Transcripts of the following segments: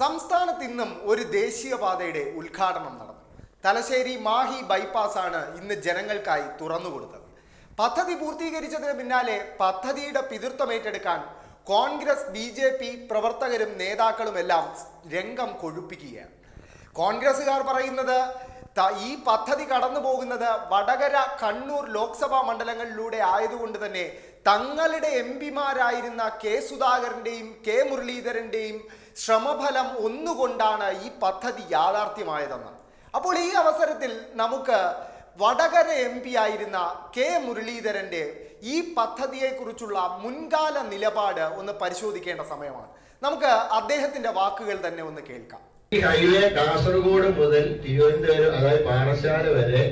സംസ്ഥാനത്ത് ഇന്നും ഒരു ദേശീയപാതയുടെ ഉദ്ഘാടനം നടന്നു. തലശ്ശേരി മാഹി ബൈപ്പാസാണ് ഇന്ന് ജനങ്ങൾക്കായി തുറന്നുകൊടുത്തത് പദ്ധതി പൂർത്തീകരിച്ചതിന് പിന്നാലെ പദ്ധതിയുടെ പിതൃത്വം ഏറ്റെടുക്കാൻ കോൺഗ്രസ് ബി ജെ പി പ്രവർത്തകരും നേതാക്കളുമെല്ലാം രംഗം കൊഴുപ്പിക്കുകയാണ്. കോൺഗ്രസ്സുകാർ പറയുന്നത് ഈ പദ്ധതി കടന്നു പോകുന്നത് വടകര കണ്ണൂർ ലോക്സഭാ മണ്ഡലങ്ങളിലൂടെ ആയതുകൊണ്ട് തന്നെ തങ്ങളുടെ എം പിമാരായിരുന്ന കെ സുധാകരന്റെയും കെ മുരളീധരന്റെയും ശ്രമഫലം ഒന്നുകൊണ്ടാണ് ഈ പദ്ധതി യാഥാർത്ഥ്യമായതെന്ന്. അപ്പോൾ ഈ അവസരത്തിൽ നമുക്ക് വടകര എം പി ആയിരുന്ന കെ മുരളീധരന്റെ ഈ പദ്ധതിയെക്കുറിച്ചുള്ള മുൻകാല നിലപാട് ഒന്ന് പരിശോധിക്കേണ്ട സമയമാണ്. നമുക്ക് അദ്ദേഹത്തിന്റെ വാക്കുകൾ തന്നെ ഒന്ന് കേൾക്കാം. ഈ ഹൈവേ കാസർഗോഡ് മുതൽ തിരുവനന്തപുരം അതായത് പാറശാല വരെ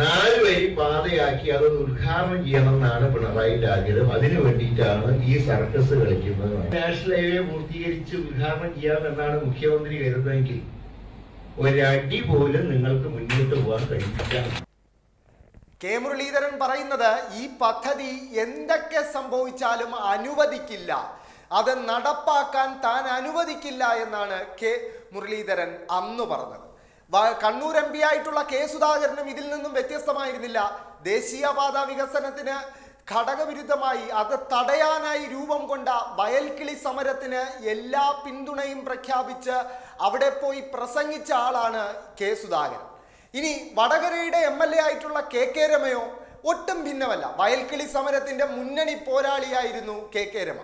നാല് വരി പാതയാക്കി അതൊന്ന് ഉദ്ഘാടനം ചെയ്യണമെന്നാണ് പിണറായിന്റെ ആഗ്രഹം. അതിനു വേണ്ടിയിട്ടാണ് ഈ സർക്കസ് കളിക്കുന്നത്. നാഷണൽ ഹൈവേ പൂർത്തീകരിച്ച് ഉദ്ഘാടനം ചെയ്യാമെന്നാണ് മുഖ്യമന്ത്രി കരുതുന്നതെങ്കിൽ ഒരടി പോലും നിങ്ങൾക്ക് മുന്നോട്ട് പോകാൻ കഴിയില്ല. കെ മുരളീധരൻ പറയുന്നത് ഈ പദ്ധതി എന്തൊക്കെ സംഭവിച്ചാലും അനുവദിക്കില്ല. അത് നടപ്പാക്കാൻ താൻ അനുവദിക്കില്ല എന്നാണ് കെ മുരളീധരൻ അന്ന് പറഞ്ഞത്. കണ്ണൂർ എം പി ആയിട്ടുള്ള കെ സുധാകരനും ഇതിൽ നിന്നും വ്യത്യസ്തമായിരുന്നില്ല. ദേശീയപാത വികസനത്തിന് ഘടകവിരുദ്ധമായി അത് തടയാനായി രൂപം കൊണ്ട വയൽക്കിളി സമരത്തിന് എല്ലാ പിന്തുണയും പ്രഖ്യാപിച്ച് അവിടെ പോയി പ്രസംഗിച്ച ആളാണ് കെ സുധാകരൻ. ഇനി വടകരയുടെ എം എൽ എ ആയിട്ടുള്ള കെ കെ രമയോ ഒട്ടും ഭിന്നമല്ല. വയൽക്കിളി സമരത്തിന്റെ മുന്നണി പോരാളിയായിരുന്നു കെ കെ രമ.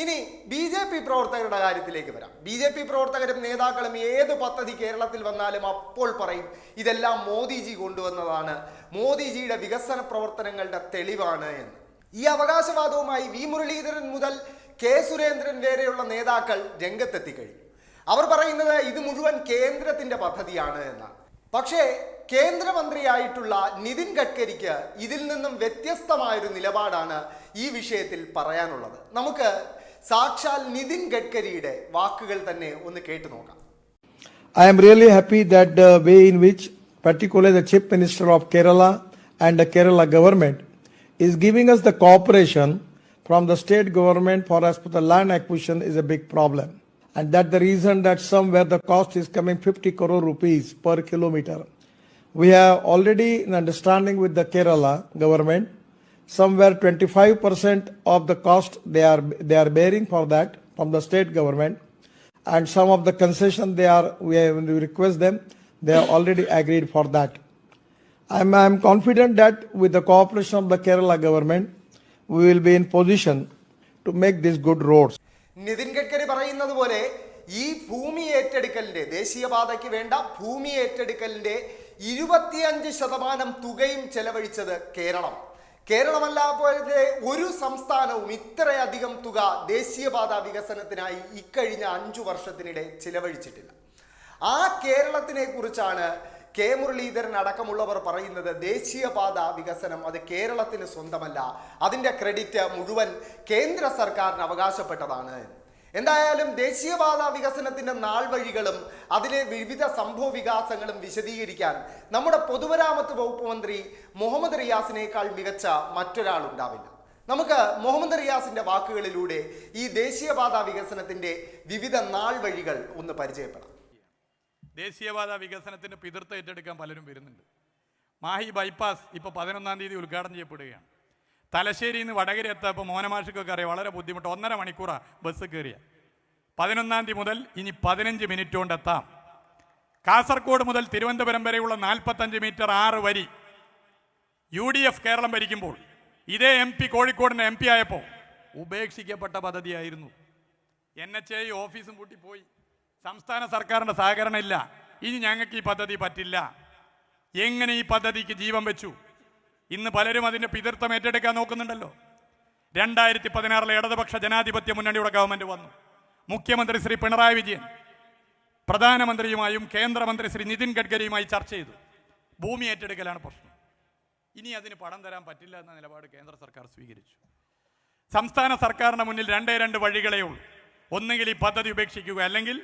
ഇനി ബി ജെ പി പ്രവർത്തകരുടെ കാര്യത്തിലേക്ക് വരാം. ബി ജെ പി പ്രവർത്തകരും നേതാക്കളും ഏത് പദ്ധതി കേരളത്തിൽ വന്നാലും അപ്പോൾ പറയും ഇതെല്ലാം മോദിജി കൊണ്ടുവന്നതാണ്. മോദിജിയുടെ വികസന പ്രവർത്തനങ്ങളുടെ തെളിവാണ് എന്ന്. ഈ അവകാശവാദവുമായി വി മുരളീധരൻ മുതൽ കെ സുരേന്ദ്രൻ വരെയുള്ള നേതാക്കൾ രംഗത്തെത്തി കഴിഞ്ഞു അവർ പറയുന്നത് ഇത് മുഴുവൻ കേന്ദ്രത്തിന്റെ പദ്ധതിയാണ് എന്നാണ്. പക്ഷേ കേന്ദ്രമന്ത്രിയായിട്ടുള്ള നിതിൻ ഗഡ്കരിക്ക് ഇതിൽ നിന്നും വ്യത്യസ്തമായൊരു നിലപാടാണ് ഈ വിഷയത്തിൽ പറയാനുള്ളത്. നമുക്ക് സാക്ഷാൽ നിതിൻ ഗഡ്കരിയുടെ വാക്കുകൾ തന്നെ ഒന്ന് കേട്ടു നോക്കാം I am really happy that the way in which, particularly the Chief Minister of Kerala and the Kerala government, is giving us the cooperation from the state government for as per the land acquisition is a big problem. And that the reason that somewhere the cost is coming 50 crore rupees per kilometer. We have already an understanding with the Kerala government, somewhere 25% of the cost they are, they are bearing for that from the state government and some of the concession they are we, have, we request them they have already agreed for that i am confident that with the cooperation of the kerala government we will be in position to make these good roads Nitin Gadkari പറയുന്നത് പോലെ ഈ ഭൂമി ഏറ്റെടുക്കലിന്റെ ദേശീയപാതയ്ക്ക് വേണ്ട ഭൂമി ഏറ്റെടുക്കലിന്റെ ഇരുപത്തിയഞ്ച് ശതമാനം തുകയും ചെലവഴിച്ചത് കേരളം കേരളമല്ല പോലെ ഒരു സംസ്ഥാനവും ഇത്രയധികം തുക ദേശീയപാത വികസനത്തിനായി ഇക്കഴിഞ്ഞ അഞ്ചു വർഷത്തിനിടെ ചിലവഴിച്ചിട്ടില്ല. ആ കേരളത്തിനെ കുറിച്ചാണ് കെ മുരളീധരൻ അടക്കമുള്ളവർ പറയുന്നത്. ദേശീയപാത വികസനം അത് കേരളത്തിന് സ്വന്തമല്ല. അതിന്റെ ക്രെഡിറ്റ് മുഴുവൻ കേന്ദ്ര സർക്കാരിന് അവകാശപ്പെട്ടതാണ് എന്ന്. എന്തായാലും ദേശീയപാത വികസനത്തിന്റെ നാൾ വഴികളും അതിലെ വിവിധ സംഭവ വികാസങ്ങളും വിശദീകരിക്കാൻ നമ്മുടെ പൊതുമരാമത്ത് വകുപ്പ് മന്ത്രി മുഹമ്മദ് റിയാസിനേക്കാൾ മികച്ച മറ്റൊരാൾ ഉണ്ടാവില്ല നമുക്ക് മുഹമ്മദ് റിയാസിന്റെ വാക്കുകളിലൂടെ ഈ ദേശീയപാത വികസനത്തിന്റെ വിവിധ നാൾ വഴികൾ ഒന്ന് പരിചയപ്പെടാം. ദേശീയപാത വികസനത്തിന് പിതൃത്വം ഏറ്റെടുക്കാൻ പലരും വരുന്നുണ്ട്. മാഹി ബൈപ്പാസ് ഇപ്പോൾ പതിനൊന്നാം തീയതി ഉദ്ഘാടനം ചെയ്യപ്പെടുകയാണ്. തലശ്ശേരിയിൽ നിന്ന് വടകര എത്തപ്പോൾ മോനമാഷിക്കൊക്കെ അറിയാം വളരെ ബുദ്ധിമുട്ട്. ഒന്നര മണിക്കൂറാണ് ബസ് കയറിയ പതിനൊന്നാം തീയതി മുതൽ ഇനി പതിനഞ്ച് മിനിറ്റ് കൊണ്ട് എത്താം. കാസർഗോഡ് മുതൽ തിരുവനന്തപുരം വരെയുള്ള നാൽപ്പത്തഞ്ച് മീറ്റർ ആറ് വരി. യു ഡി എഫ് കേരളം ഭരിക്കുമ്പോൾ ഇതേ എം പി കോഴിക്കോടിന്റെ എം പി ആയപ്പോൾ ഉപേക്ഷിക്കപ്പെട്ട പദ്ധതിയായിരുന്നു. എൻ എച്ച് ഐ ഓഫീസും പൂട്ടിപ്പോയി സംസ്ഥാന സർക്കാരിന്റെ സഹകരണം ഇല്ല. ഇനി ഞങ്ങൾക്ക് ഈ പദ്ധതി പറ്റില്ല. എങ്ങനെ ഈ പദ്ധതിക്ക് ജീവൻ വെച്ചു? ഇന്ന് പലരും അതിന്റെ പിതൃത്വം ഏറ്റെടുക്കാൻ നോക്കുന്നുണ്ടല്ലോ. രണ്ടായിരത്തി പതിനാറിലെ ഇടതുപക്ഷ ജനാധിപത്യ മുന്നണിയുടെ ഗവൺമെന്റ് വന്നു. മുഖ്യമന്ത്രി ശ്രീ പിണറായി വിജയൻ പ്രധാനമന്ത്രിയുമായും കേന്ദ്രമന്ത്രി ശ്രീ നിതിൻ ഗഡ്കരിയുമായി ചർച്ച ചെയ്തു. ഭൂമി ഏറ്റെടുക്കലാണ് പ്രശ്നം. ഇനി അതിന് പണം തരാൻ പറ്റില്ല എന്ന നിലപാട് കേന്ദ്ര സർക്കാർ സ്വീകരിച്ചു. സംസ്ഥാന സർക്കാരിന് മുന്നിൽ രണ്ടേ രണ്ട് വഴികളേ ഉള്ളൂ. ഒന്നുകിൽ ഈ പദ്ധതി ഉപേക്ഷിക്കുക അല്ലെങ്കിൽ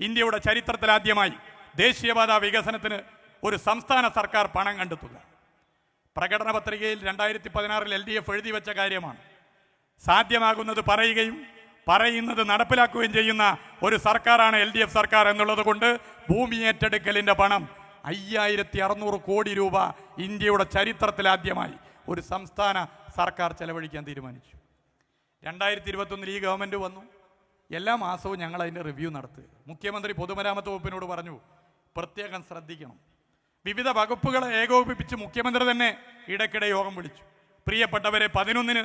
ഇന്ത്യയുടെ ചരിത്രത്തിലാദ്യമായി ദേശീയപാത വികസനത്തിന് ഒരു സംസ്ഥാന സർക്കാർ പണം കണ്ടെത്തുക. പ്രകടന പത്രികയിൽ രണ്ടായിരത്തി പതിനാറിൽ എൽ ഡി എഫ് എഴുതി വെച്ച കാര്യമാണ്. സാധ്യമാകുന്നത് പറയുകയും പറയുന്നത് നടപ്പിലാക്കുകയും ചെയ്യുന്ന ഒരു സർക്കാരാണ് എൽ ഡി എഫ് സർക്കാർ എന്നുള്ളത് കൊണ്ട് ഭൂമി ഏറ്റെടുക്കലിന്റെ പണം അയ്യായിരത്തി അറുന്നൂറ് കോടി രൂപ ഇന്ത്യയുടെ ചരിത്രത്തിലാദ്യമായി ഒരു സംസ്ഥാന സർക്കാർ ചെലവഴിക്കാൻ തീരുമാനിച്ചു. രണ്ടായിരത്തി ഇരുപത്തൊന്നിൽ ഈ ഗവൺമെന്റ് വന്നു. എല്ലാ മാസവും ഞങ്ങൾ അതിന്റെ റിവ്യൂ നടത്തുക. മുഖ്യമന്ത്രി പൊതുമരാമത്ത് വകുപ്പിനോട് പറഞ്ഞു പ്രത്യേകം ശ്രദ്ധിക്കണം. വിവിധ വകുപ്പുകളെ ഏകോപിപ്പിച്ച് മുഖ്യമന്ത്രി തന്നെ ഇടയ്ക്കിടെ യോഗം വിളിച്ചു. പ്രിയപ്പെട്ടവരെ പതിനൊന്നിന്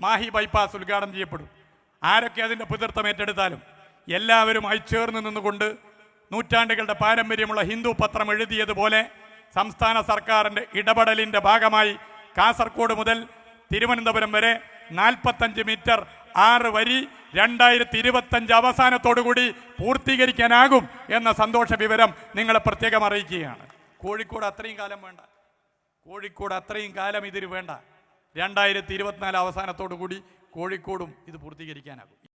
മാഹി ബൈപ്പാസ് ഉദ്ഘാടനം ചെയ്യപ്പെടും. ആരൊക്കെ അതിന്റെ പിതൃത്വം ഏറ്റെടുത്താലും എല്ലാവരുമായി ചേർന്ന് നിന്നുകൊണ്ട് നൂറ്റാണ്ടുകളുടെ പാരമ്പര്യമുള്ള ഹിന്ദു പത്രം എഴുതിയതുപോലെ സംസ്ഥാന സർക്കാരിന്റെ ഇടപെടലിന്റെ ഭാഗമായി കാസർഗോഡ് മുതൽ തിരുവനന്തപുരം വരെ നാൽപ്പത്തഞ്ച് മീറ്റർ ആറ് വരി രണ്ടായിരത്തി ഇരുപത്തഞ്ച് അവസാനത്തോടുകൂടി പൂർത്തീകരിക്കാനാകും എന്ന സന്തോഷ വിവരം നിങ്ങളെ പ്രത്യേകം അറിയിക്കുകയാണ്. കോഴിക്കോട് അത്രയും കാലം വേണ്ട. കോഴിക്കോട് അത്രയും കാലം ഇതിന് വേണ്ട. രണ്ടായിരത്തി ഇരുപത്തിനാല് അവസാനത്തോടു കൂടി കോഴിക്കോടും ഇത് പൂർത്തീകരിക്കാനാകും.